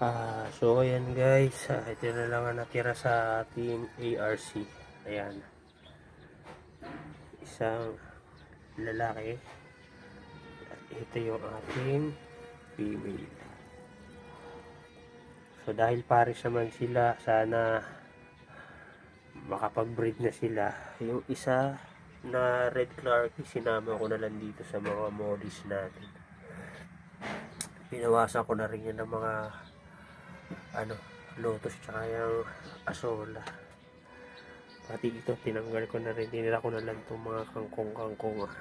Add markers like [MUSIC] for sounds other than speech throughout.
Ah, so ayan guys, ah, ito na lang ang natira sa ating ARC. Ayan. Isang lalaki. At ito yung ating female. So dahil pares naman sila, sana makapag-breed na sila. Yung isa na red clarky, sinama ko na lang dito sa mga modis natin. Pinawasan ko na rin yan ng mga ano, lotus tsaka yung asola. Pati ito, tinanggal ko na rin. Tinira ko na lang itong mga kangkong-kangkong ah.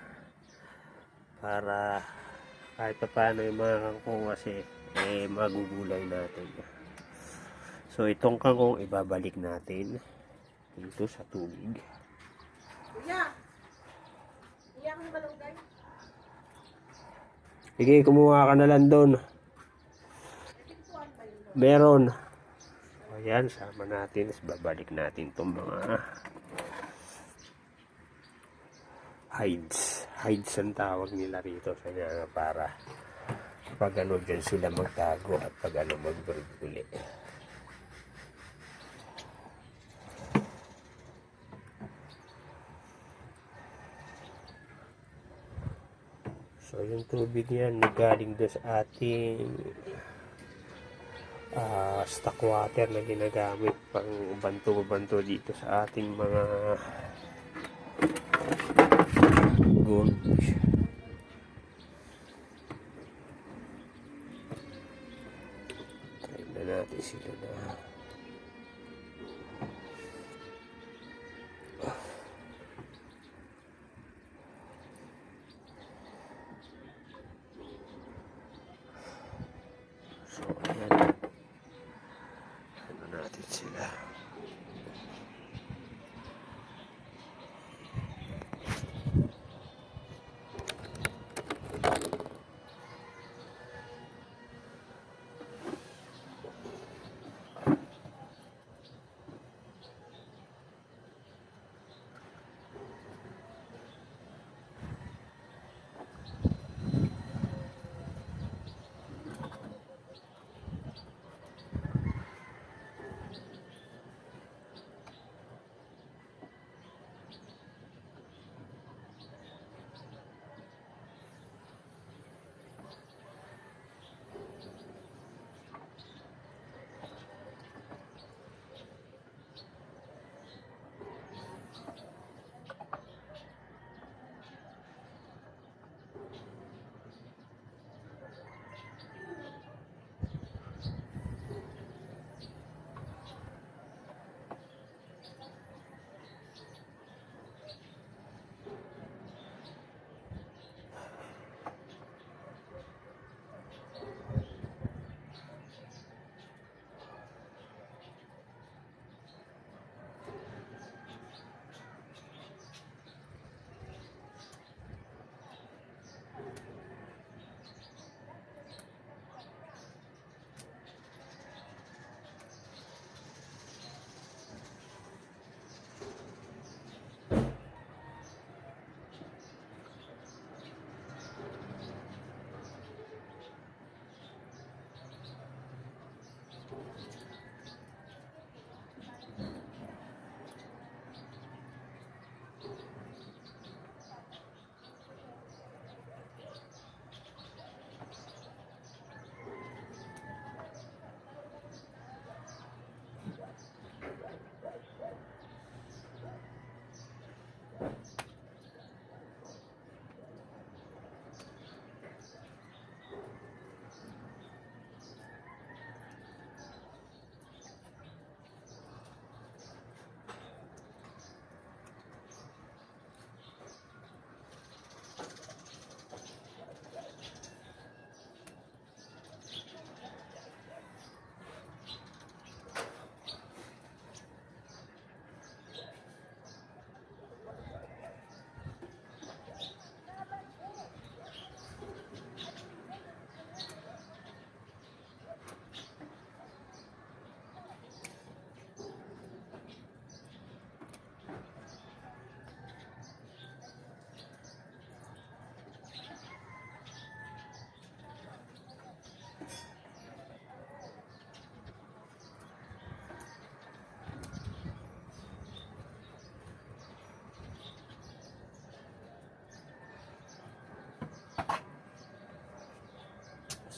para kahit pa paano yung mga kangkong kasi eh magugulay natin. So itong kangkong ibabalik natin dito sa tubig. Kuya! Iyak ang balonggay. Sige, kumuha ka na lang doon. Meron. Ayan, sama natin. Tapos babalik natin itong mga hides. Hides ang tawag nila rito. Kaya nga para pag ano dyan sila magtago at pag ano mag-breed uli. So yung tubig yan galing doon sa ating ah, stock water na ginagamit pang banto-banto dito sa ating mga goldfish. Try na natin sila na So, ayan. Ano natin sila.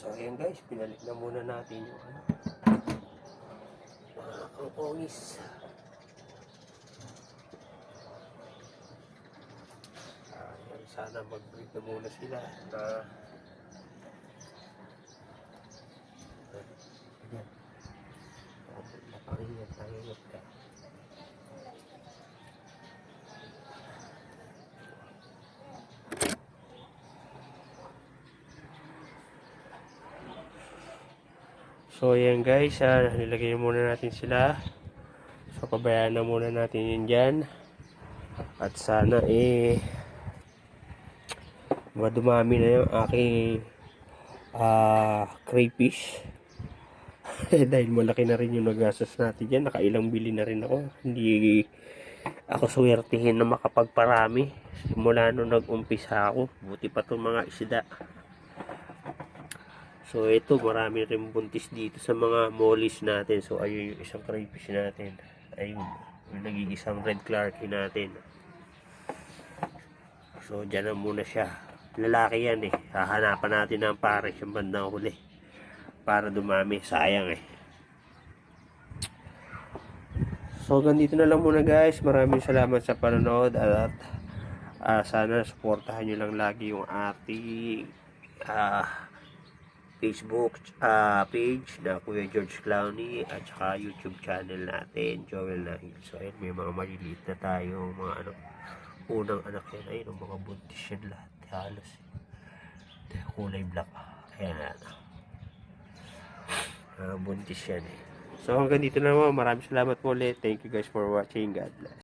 So ayan guys, pinalik na muna natin yung ano. Mga kangkongis. Ayan, sana mag-breed na muna sila na Ayan. Napakingat, nakingat ka. So ayan guys, ah, nilagay muna natin sila. So pabayaan na muna natin yun dyan. At sana eh madumami na yung aking ah crayfish. [LAUGHS] Dahil malaki na rin yung nagastos natin dyan. Nakailang bili na rin ako. Hindi ako swertihin na makapagparami. Simula nung nag-umpisa ako. Buti pa itong mga isda. So ito marami rin buntis dito sa mga mollies natin. So ayun yung isang crayfish natin. Ayun. Yung naging red clarky natin. So dyan na muna siya. Lalaki yan eh. Hahanapan natin ng pare siyang bandang huli. Para dumami. Sayang eh. So ganito na lang muna guys. Maraming salamat sa panonood at ah, sana supportahan nyo lang lagi yung ating ah Facebook ah, page na Kuya George Clowney at saka YouTube channel natin, Joel Nahil. So, ayun, may mga maliliit na tayo, mga ano, unang anak yan. Ayun, ang mga buntis yan lahat. Halos. Kulay black. Ayan, ayan. Ah, buntis yan eh. So, hanggang dito na naman. Maraming salamat po ulit. Thank you guys for watching. God bless.